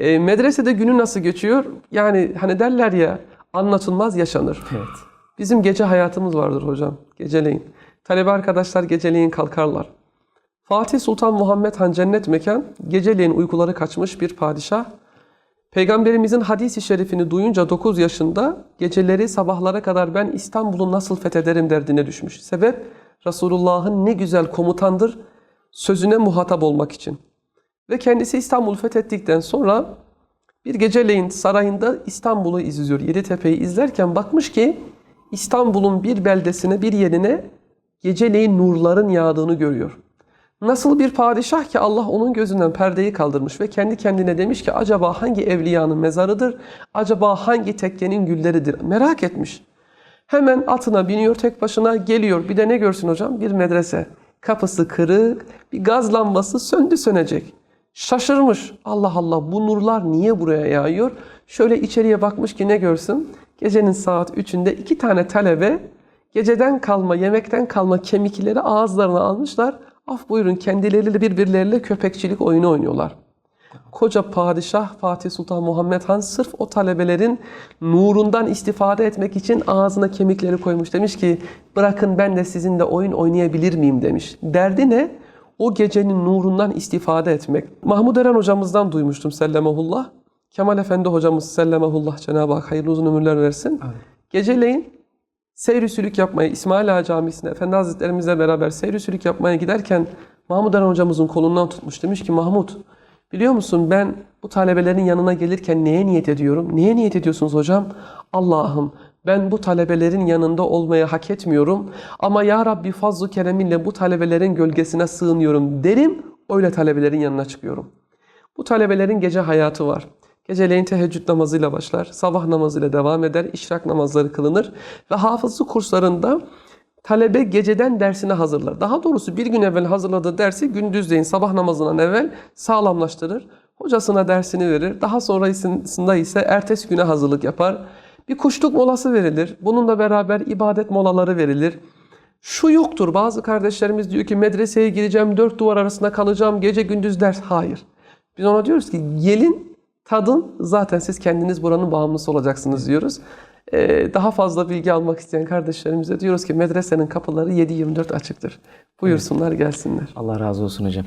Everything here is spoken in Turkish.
E, medresede günü nasıl geçiyor? Yani hani derler ya anlatılmaz yaşanır. Evet. Bizim gece hayatımız vardır hocam. Geceleyin. Talebe arkadaşlar geceleyin kalkarlar. Fatih Sultan Muhammed Han cennet mekan geceleyin uykuları kaçmış bir padişah. Peygamberimizin hadisi şerifini duyunca 9 yaşında geceleri sabahlara kadar ben İstanbul'u nasıl fethederim derdine düşmüş. Sebep Resulullah'ın ne güzel komutandır sözüne muhatap olmak için. Ve kendisi İstanbul'u fethettikten sonra bir geceleyin sarayında İstanbul'u izliyor. Yeditepe'yi izlerken bakmış ki İstanbul'un bir beldesine, bir yerine geceleyin nurların yağdığını görüyor. Nasıl bir padişah ki Allah onun gözünden perdeyi kaldırmış ve kendi kendine demiş ki acaba hangi evliyanın mezarıdır? Acaba hangi tekkenin gülleridir? Merak etmiş. Hemen atına biniyor tek başına geliyor. Bir de ne görsün hocam? Bir medrese. Kapısı kırık, bir gaz lambası söndü sönecek. Şaşırmış. Allah Allah bu nurlar niye buraya yağıyor? Şöyle içeriye bakmış ki ne görsün? Gecenin saat 3'ünde iki tane talebe geceden kalma, yemekten kalma kemikleri ağızlarına almışlar. Af buyurun kendileriyle birbirleriyle köpekçilik oyunu oynuyorlar. Koca padişah Fatih Sultan Muhammed Han sırf o talebelerin nurundan istifade etmek için ağzına kemikleri koymuş. Demiş ki bırakın ben de sizinle oyun oynayabilir miyim demiş. Derdi ne? O gecenin nurundan istifade etmek. Mahmud Eren hocamızdan duymuştum sellemehullah. Kemal Efendi hocamız sellemehullah Cenab-ı Hak hayırlı uzun ömürler versin. Geceleyin seyri sülük yapmaya İsmail Ağa Camisi'ne Efendi Hazretlerimizle beraber seyri sülük yapmaya giderken Mahmud Eren hocamızın kolundan tutmuş. Demiş ki Mahmud biliyor musun ben bu talebelerin yanına gelirken neye niyet ediyorum? Neye niyet ediyorsunuz hocam? Allah'ım ben bu talebelerin yanında olmaya hak etmiyorum. Ama Ya Rabbi fazl-ı kereminle bu talebelerin gölgesine sığınıyorum derim. Öyle talebelerin yanına çıkıyorum. Bu talebelerin gece hayatı var. Geceleyin teheccüd namazıyla başlar, sabah namazıyla devam eder, işrak namazları kılınır ve hafızlık kurslarında talebe geceden dersine hazırlar. Daha doğrusu bir gün evvel hazırladığı dersi gündüzleyin sabah namazından evvel sağlamlaştırır. Hocasına dersini verir. Daha sonrasında ise ertesi güne hazırlık yapar. Bir kuşluk molası verilir. Bununla beraber ibadet molaları verilir. Şu yoktur. Bazı kardeşlerimiz diyor ki medreseye gireceğim, dört duvar arasında kalacağım, gece gündüz ders. Hayır. Biz ona diyoruz ki gelin, tadın. Zaten siz kendiniz buranın bağımlısı olacaksınız diyoruz. Ee, daha fazla bilgi almak isteyen kardeşlerimize diyoruz ki medresenin kapıları 7-24 açıktır. Buyursunlar gelsinler. Allah razı olsun hocam.